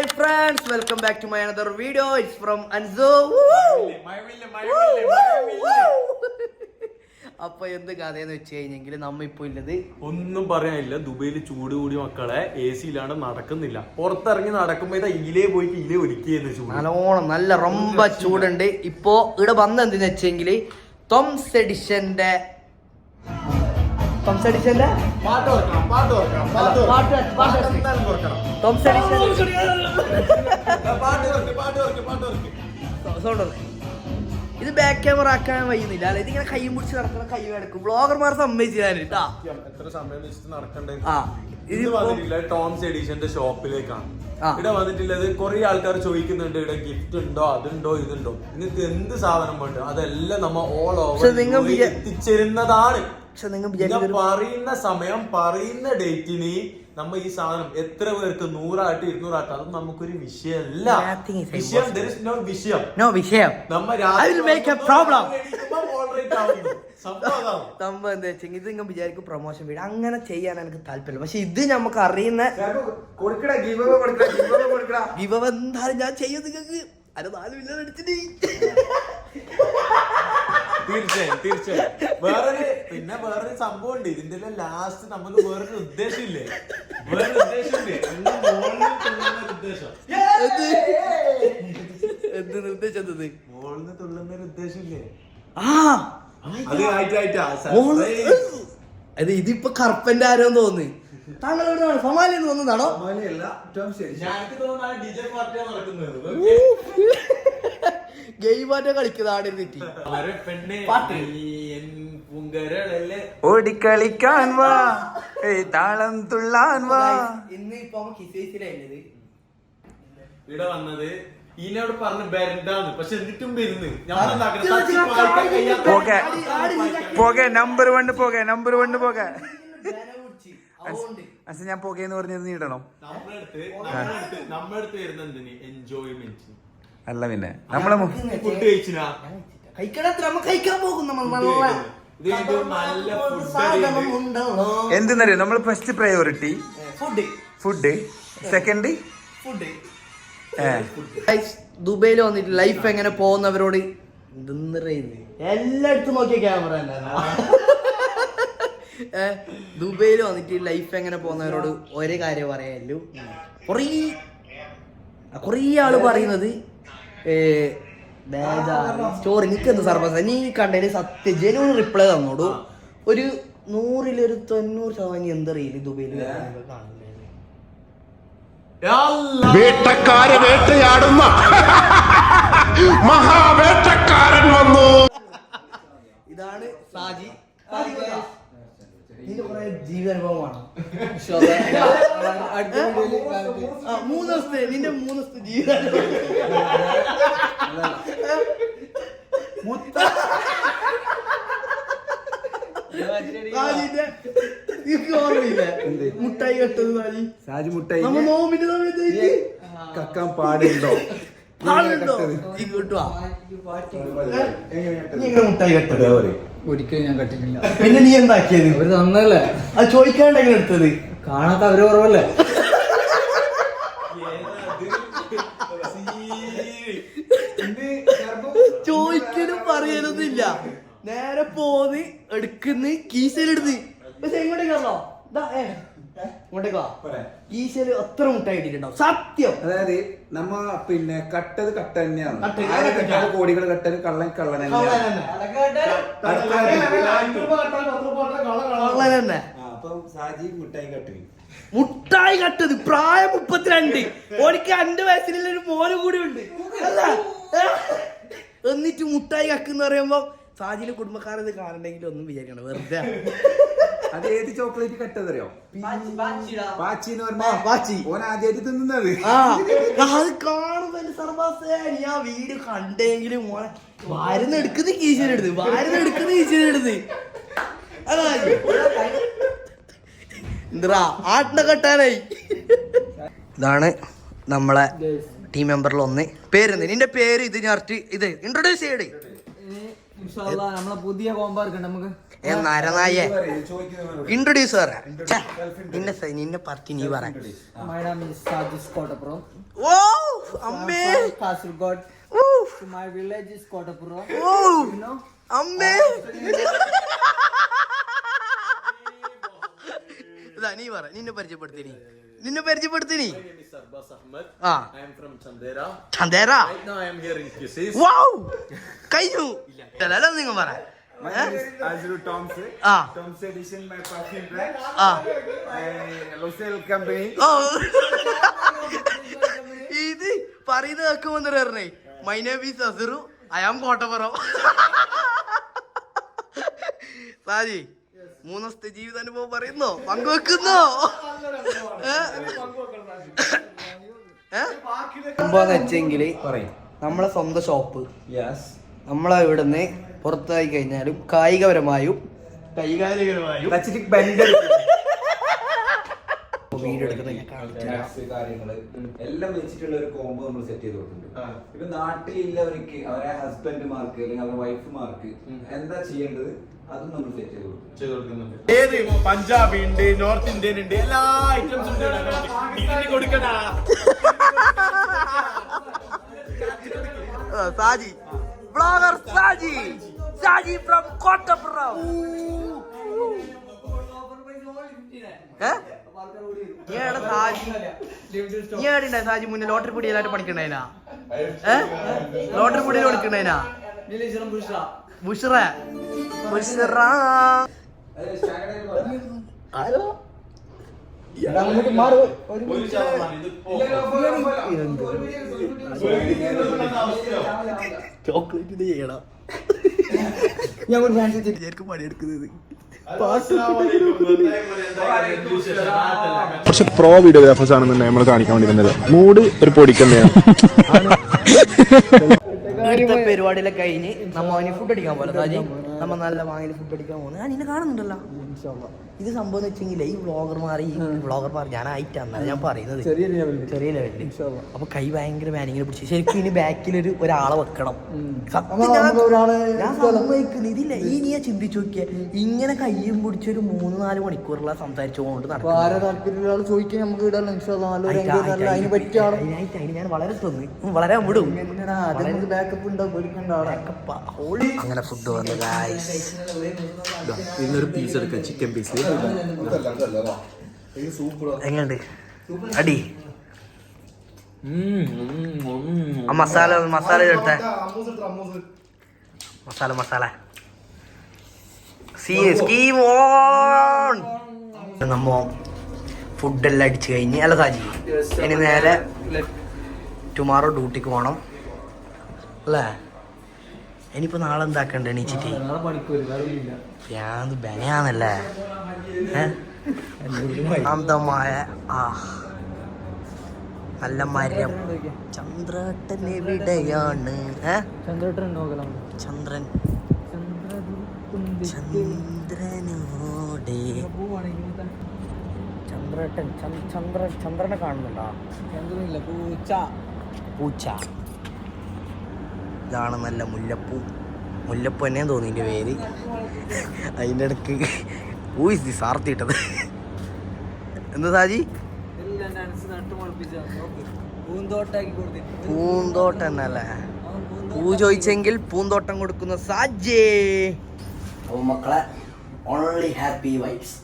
Hi friends welcome back to my another video it's from അൻസോ അപ്പൊ എന്ത് കഥയെന്ന് വെച്ച് കഴിഞ്ഞെങ്കിൽ നമ്മ ഇപ്പൊ ഇല്ലത് ഒന്നും പറയാനില്ല. ദുബൈയിൽ ചൂട് കൂടി മക്കളെ എ സി ഇല്ലാണ്ട് നടക്കുന്നില്ല. പുറത്തിറങ്ങി നടക്കുമ്പോ ഇതാ ഇലേ പോയിട്ട് ഇലേ ഒരുക്കിയെന്ന് ചൂട്. നല്ലോണം നല്ല റൊമ്പ ചൂടുണ്ട്. ഇപ്പോ ഇവിടെ വന്ന എന്തെന്ന് വെച്ചെങ്കിൽ തോംസ് എഡിഷന്റെ തോംസ് എഡിഷന്റെ പാട്ട് ഓർക്കണം പാട്ട് ഓർക്കണം പാട്ട് പാട്ട് ഓർക്കണം. പാട്ട് പാട്ട് എന്തായാലും ഓർക്കണം. തോംസ് എഡിഷൻ പാട്ട് ഓർക്ക് പാട്ട് ഓർക്ക് പാട്ട് ഓർക്ക്. സൗണ്ട് ഒന്ന്. ഇത് ബാക്ക് ക്യാമറ ആക്കാൻ വയ്യുന്നില്ല അല്ലെ? ഇതിങ്ങനെ കൈ പിടിച്ച് നടക്കുന്ന കൈ കിടക്കും. ബ്ലോഗർമാർ സമ്മതിച്ചാൽ കേട്ടാ. എത്ര സമയം വെച്ചിട്ട് നടക്കണ്ടേ? ആ ഇത് വന്നിട്ടില്ല ടോംസ് എഡീഷന്റെ ഷോപ്പിലേക്കാണ്. ഇവിടെ വന്നിട്ടുള്ളത് കുറെ ആൾക്കാർ ചോദിക്കുന്നുണ്ട് ഇവിടെ ഗിഫ്റ്റ് ഉണ്ടോ അതുണ്ടോ ഇതുണ്ടോ. നിങ്ങൾക്ക് എന്ത് സാധനം വേണ്ടോ അതെല്ലാം നമ്മ ഓൾ ഓവർ എത്തിച്ചേരുന്നതാണ്. പക്ഷെ നിങ്ങൾ പറയുന്ന സമയം പറയുന്ന ഡേറ്റിന് നമ്മ ഈ സാധനം എത്ര പേർക്ക് നൂറാട്ട് ഇരുന്നൂറാട്ട് അത് നമുക്കൊരു വിഷയമല്ല. വിഷയം is വിഷയം. നോ വിഷയം. നമ്മ problem. സംഭവം എന്താ വെച്ചാൽ ഇത് നിങ്ങൾ വിചാരിക്കും പ്രൊമോഷൻ വീട്. അങ്ങനെ ചെയ്യാൻ എനിക്ക് താല്പര്യം പക്ഷെ ഇത് നമുക്ക് അറിയുന്ന ഗീവ് എന്തായാലും ഞാൻ ചെയ്യും നിങ്ങൾക്ക്. അത് നാല് മില്യൺ എടുത്തിട്ട്. തീർച്ചയായും തീർച്ചയായും. വേറൊരു പിന്നെ വേറൊരു സംഭവം ഉണ്ട് ഇതിന്റെ ലാസ്റ്റ് നമുക്ക് വേറൊരു ഉദ്ദേശമില്ലേ? വേറൊരു ഉദ്ദേശമില്ലേ? ഉദ്ദേശം. എന്ത്? നിർദ്ദേശിച്ചത് മുകളിൽ തുള്ളുന്ന ഒരു ഉദ്ദേശമില്ലേ? ആ! അത് ആയിട്ട് ആയിട്ടാ. അത് ഇതിപ്പോ കറുപ്പന്റെ ആരോ തോന്നി താങ്കൾ എവിടെയാണ് സൊമാലി എന്ന് തോന്നുന്നതാണോ ശരി. ഞങ്ങൾക്ക് തോന്നുന്നു ഡിജെ പാർട്ടിയാണ് നടക്കുന്നത്. ഗെയിമാറ്റോ കളിക്കുന്നതാണ് പൂങ്കരളല്ലേ ഓടിക്കളിക്കാൻ വാ. താളം തുള്ളാൻ വാ. ഇന്ന് ഇപ്പൊ കിസേസിലായിരുന്നത് ഇവിടെ വന്നത് ഈനോട് പറഞ്ഞ് ബരണ്ടാന്ന്. പക്ഷെ എന്നിട്ടും വരുന്ന് പോകെ പോകെ നമ്പർ വണ് പോകെ നമ്പർ വണ് പോകെ അസ ഞാൻ പോകെന്ന് നമ്മളടുത്ത് നമ്മളടുത്ത് നമ്മളടുത്ത് വരുന്ന എന്തിന്? എൻജോയ്മെന്റ് അല്ല പിന്നെ. നമ്മളെ ഫുഡ് കഴിച്ചിനാ? കഴിക്കണത്ര നമ്മ കഴിക്കാൻ പോകും നമ്മൾ നല്ല എന്തെന്നറിയോ? നമ്മൾ first priority food food second food ദുബൈയിൽ വന്നിട്ട് ലൈഫ് എങ്ങനെ പോകുന്നവരോട് എല്ലായിടത്തും നോക്കിയ ക്യാമറ ദുബൈയിൽ വന്നിട്ട് ലൈഫ് എങ്ങനെ പോകുന്നവരോട് ഒരേ കാര്യം പറയാമല്ലോ കുറേ കുറേ ആൾ പറയുന്നത് സ്റ്റോറി നിനക്ക് എന്ത് സർപ്രൈസ്? നീ കണ്ടതിന് സത്യം ജനുവിന് റിപ്ലൈ തന്നോടു. ഒരു നൂറിലൊരു തൊണ്ണൂറ് ശതമാനം നീ എന്തറിയില്ല ദുബൈയിൽ. വേട്ടക്കാരെ വേട്ടയാടുന്ന. മഹാവേട്ടക്കാരൻ വന്നു. ഇതാണ് സാജി. കുറെ ആ, മൂന്ന് ദിവസത്തെ നിന്റെ മൂന്ന് ദിവസത്തെ മുട്ടായി കെട്ടത് സാജി സാജി മുട്ടായി. നമ്മ നോമിന്റെ സമയത്ത്? കക്കാൻ പാടുണ്ടോ? പാടുണ്ടോ? ഈ കിട്ടുവാ. മുട്ടായി കെട്ടത്. ഒരിക്കലും ഞാൻ കട്ടിട്ടില്ല. പിന്നെ നീ എന്താക്കിയത്? അവർ തന്നല്ലേ അത് ചോദിക്കാണ്ടെങ്കിലും എടുത്തത്? കാണാത്ത അവർ കുറവല്ലേ? ചോദിക്കലും പറയലൊന്നുമില്ല. നേരെ പോന്ന് എടുക്കുന്ന് കീശലെടുത്ത് പക്ഷെ എങ്ങോട്ടേക്കാണോ ഇങ്ങോട്ടേക്കാ കീശയിൽ എത്ര മുട്ടായി ഇട്ടിട്ടുണ്ടാവും സത്യം. അതായത് നമ്മ പിന്നെ കട്ടത് കട്ട തന്നെയാണ്. കോടികൾ കട്ടത് കള്ളൻ കള്ളൻ തന്നെ. ആ, അപ്പം സാജി മുട്ടായി കട്ടി. മുട്ടായി കട്ടത് പ്രായം മുപ്പത്തിരണ്ട്. ഓനിക്ക് രണ്ട് വയസ്സിലുള്ള ഒരു മോന് കൂടി ഉണ്ട്. അല്ല. എന്നിട്ട് മുട്ടായി കക്കെന്ന് പറയുമ്പോ സാജിന്റെ കുടുംബക്കാരത് കാണണ്ടെങ്കിൽ ഒന്നും വിചാരിക്കണം വെറുതെ. അത് ഏത് ചോക്ലേറ്റ് കട്ടതറിയോ? പാച്ചി എന്ന് പറഞ്ഞാൽ പാച്ചി. ഓൻ ആദ്യമായിട്ട് തിന്നുന്നത്. ആ അത് കാണുമ്പോ സർവാസേ നീ ആ വീട് കണ്ടെങ്കിലും മോനെ വാരുന്ന് എടുക്കുന്നത് കീശയിലെടുത്ത് വാരുന്ന് എടുക്കുന്നത് കീശയിലെടുത്ത് അതാ. എന്താ ആട്ടിനെ കെട്ടാനായി. ഇതാണ് നമ്മളെ ടീം മെമ്പറിൽ ഒന്ന്. പേര് നിന്റെ പേര് ഇത് ഞാൻ ഇത് ഇൻട്രൊഡ്യൂസ് ചെയ്യടേ. നമ്മളെ പുതിയ നമുക്ക്? ഏ നരനായെ ഇൻട്രൊഡ്യൂസ് നിന്നെ സ- നിന്നെ പറ്റി നീ പറ. My name is Sajis Kotapura. ഓ അമ്മേ. Village ഓ അമ്മേ. നീ പറ നിന്നെ പരിചയപ്പെടുത്തിനി. നിന്നെ പരിചയപ്പെടുത്തിനി? കഴിഞ്ഞു. അല്ലല്ലോ നിങ്ങൾ പറ. ഇത് പറയുന്ന കേൾക്കും എന്ന് പറഞ്ഞേ. My name is അസുറു I am Kottappuram Saji മൂന്ന് ദിവസത്തെ ജീവിതാനുഭവം പറയുന്നോ? പങ്കുവെക്കുന്നോ? സംഭവം വെച്ചെങ്കിൽ നമ്മളെ സ്വന്തം ഷോപ്പ്. നമ്മളെ ഇവിടുന്ന് പുറത്തായി കഴിഞ്ഞാലും കായികപരമായും Bender. വീഡിയോ എല്ലാം വെച്ചിട്ടുള്ള ഒരു കോംബോ നമ്മൾ സെറ്റ് ചെയ്ത് കൊടുത്തിട്ടുണ്ട്. ഇപ്പൊ നാട്ടിലുള്ളവർക്ക് അവരെ ഹസ്ബൻഡ്മാർക്ക് അല്ലെങ്കിൽ അവരുടെ വൈഫുമാർക്ക് എന്താ ചെയ്യേണ്ടത്? അതും നമ്മൾ സെറ്റ് ചെയ്ത് കൊടുക്കും ഏത് പഞ്ചാബി ഉണ്ട് നോർത്ത് ഇന്ത്യൻ ഉണ്ട് എല്ലാ ഐറ്റംസും ഉണ്ട്. ഇതിനകത്ത്. കൊടുക്കടാ. ആ, സാജി. ബ്ലോഗർ സാജി. സാജി ഫ്രം കോട്ടപ്പുറം. സാജി. സാജി മുന്നേ ലോട്ടറി പൊടിയിലായിട്ട് പഠിക്കണേനാ ഏ? ലോട്ടറി പൊടിയിൽ പഠിക്കണ്ടേനാ ബുഷറ? ചോക്ലേറ്റ് ചെയ്യണം ഞാൻ ഒരു ഫാൻസി പണിയെടുക്കുന്നത്. കുറച്ച് പ്രോ വീഡിയോഗ്രാഫേഴ്സ് ആണെന്നുണ്ടെങ്കിൽ നമ്മൾ കാണിക്കാൻ വേണ്ടി തന്നത് മൂഡ് ഒരു പൊടിക്കുന്നതാണ് ഇവിടുത്തെ പരിപാടിയിലെ കഴിഞ്ഞ് നമ്മ അവന് ഫുഡ് അടിക്കാൻ പോലെ സാജി നമ്മ നല്ല വാങ്ങി ഫുഡ് അടിക്കാൻ പോകുന്നത് ഞാൻ നിന്നെ കാണുന്നുണ്ടല്ലോ. ഇത് സംഭവം എന്ന് വെച്ചെങ്കിൽ ഈ വ്ളോഗർമാർ ഈ വ്ളോഗർമാർ ഞാൻ ആയിട്ടാണ് ഞാൻ പറയുന്നത്. ചെറിയ ലെവലിൽ ചെറിയ ലെവലിൽ അപ്പൊ കൈ ഭയങ്കര മാനിങ്ങിനെ പിടിച്ചു. ശരിക്കും ഇനി ബാക്കിൽ ഒരു ഒരാളെ വെക്കണം. ഞാൻ- ഇതില്ല ഈ നീ ചിന്തിച്ചു നോക്കിയ. ഇങ്ങനെ കയ്യും പിടിച്ച് ഒരു മൂന്ന് നാല് മണിക്കൂറുള്ള സംസാരിച്ചുകൊണ്ട് ഞാൻ വളരെ തന്നു. വിടും അങ്ങനെ ഫുഡ് വന്നു ഇന്നൊരു പീസ് എടുക്കാം ചിക്കൻ പീസ് എങ്ങണ്ട് അടി. ആ മസാല മസാല എടുത്ത. മസാല മസാല. സീ സ്കീം ഓൺ നമ്മ ഫുഡെല്ലാം അടിച്ചു കഴിഞ്ഞ് അല്ല സാജി ഇനി നേരെ ടുമാറോ ഡ്യൂട്ടിക്ക് പോകണം അല്ലേ? ഇനിയിപ്പോ നാളെ എന്താക്കണ്ട എണീച്ചിട്ട്? ഭ്രാന്ത് ബനയാന്നല്ലേ? ശാന്തമായ ആ. നല്ല മരം. ചന്ദ്രട്ടൻ എവിടെയാണ്? ചന്ദ്രൻ. ചന്ദ്രനോടെ. ചന്ദ്രട്ടൻ ചന്ദ്- ചന്ദ്ര ചന്ദ്രനെ കാണുന്നുണ്ടോ? ചന്ദ്രനില്ല പൂച്ച. പൂച്ച. ഇതാണ് നല്ല മുല്ലപ്പൂ. മുല്ലപ്പൂ തന്നെ തോന്നി എന്റെ പേര്. അതിന്റെ ഇടയ്ക്ക്. ഊയിസ് ദി സാർത്തിയിട്ടത് എന്താ സാജി? പൂന്തോട്ടം എന്നല്ലേ പൂ ചോദിച്ചെങ്കിൽ പൂന്തോട്ടം കൊടുക്കുന്ന സാജേ. അപ്പൊ മക്കളെ ഓൺലി ഹാപ്പി വൈബ്സ്